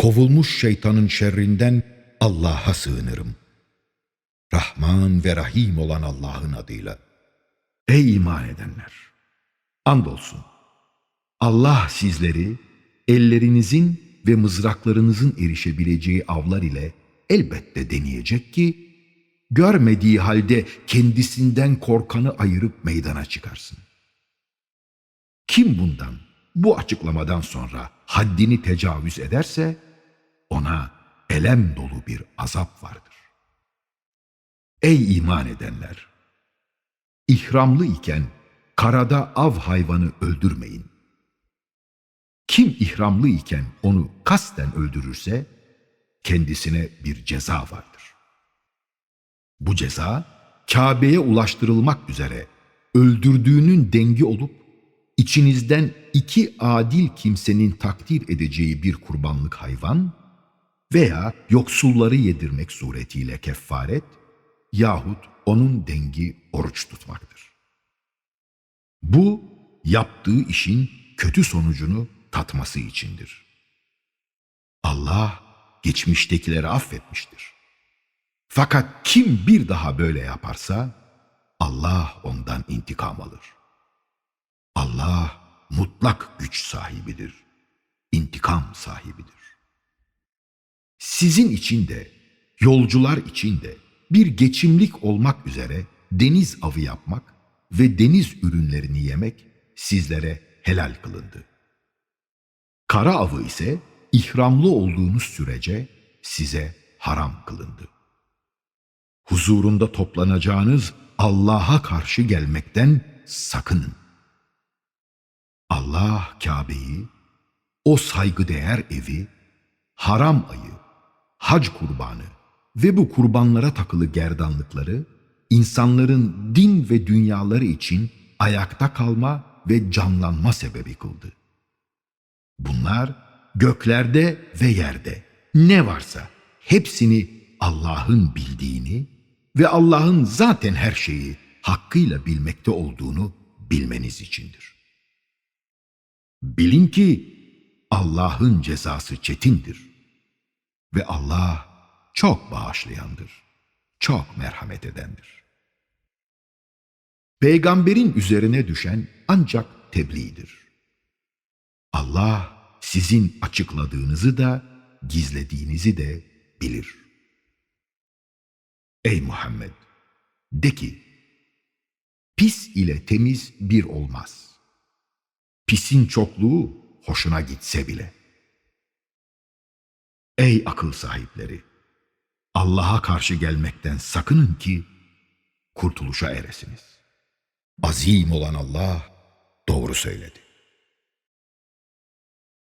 kovulmuş şeytanın şerrinden Allah'a sığınırım. Rahman ve Rahim olan Allah'ın adıyla. Ey iman edenler! Andolsun Allah sizleri ellerinizin ve mızraklarınızın erişebileceği avlar ile elbette deneyecek ki, görmediği halde kendisinden korkanı ayırıp meydana çıkarsın. Kim bundan, bu açıklamadan sonra haddini tecavüz ederse, ona elem dolu bir azap vardır. Ey iman edenler! İhramlı iken karada av hayvanı öldürmeyin. Kim ihramlı iken onu kasten öldürürse kendisine bir ceza vardır. Bu ceza Kabe'ye ulaştırılmak üzere öldürdüğünün dengi olup içinizden iki adil kimsenin takdir edeceği bir kurbanlık hayvan veya yoksulları yedirmek suretiyle kefaret yahut onun dengi oruç tutmaktır. Bu yaptığı işin kötü sonucunu tatması içindir. Allah geçmiştekileri affetmiştir. Fakat kim bir daha böyle yaparsa Allah ondan intikam alır. Allah mutlak güç sahibidir. intikam sahibidir. Sizin için de, yolcular için de bir geçimlik olmak üzere deniz avı yapmak ve deniz ürünlerini yemek sizlere helal kılındı. Kara avı ise ihramlı olduğunuz sürece size haram kılındı. Huzurunda toplanacağınız Allah'a karşı gelmekten sakının. Allah Kabe'yi, o saygıdeğer evi, haram ayı, hac kurbanı ve bu kurbanlara takılı gerdanlıkları, insanların din ve dünyaları için ayakta kalma ve canlanma sebebi kıldı. Bunlar göklerde ve yerde ne varsa hepsini Allah'ın bildiğini ve Allah'ın zaten her şeyi hakkıyla bilmekte olduğunu bilmeniz içindir. Bilin ki Allah'ın cezası çetindir ve Allah çok bağışlayandır, çok merhamet edendir. Peygamberin üzerine düşen ancak tebliğdir. Allah sizin açıkladığınızı da gizlediğinizi de bilir. Ey Muhammed! De ki, pis ile temiz bir olmaz. Pisin çokluğu hoşuna gitse bile. Ey akıl sahipleri! Allah'a karşı gelmekten sakının ki kurtuluşa eresiniz. Azim olan Allah doğru söyledi.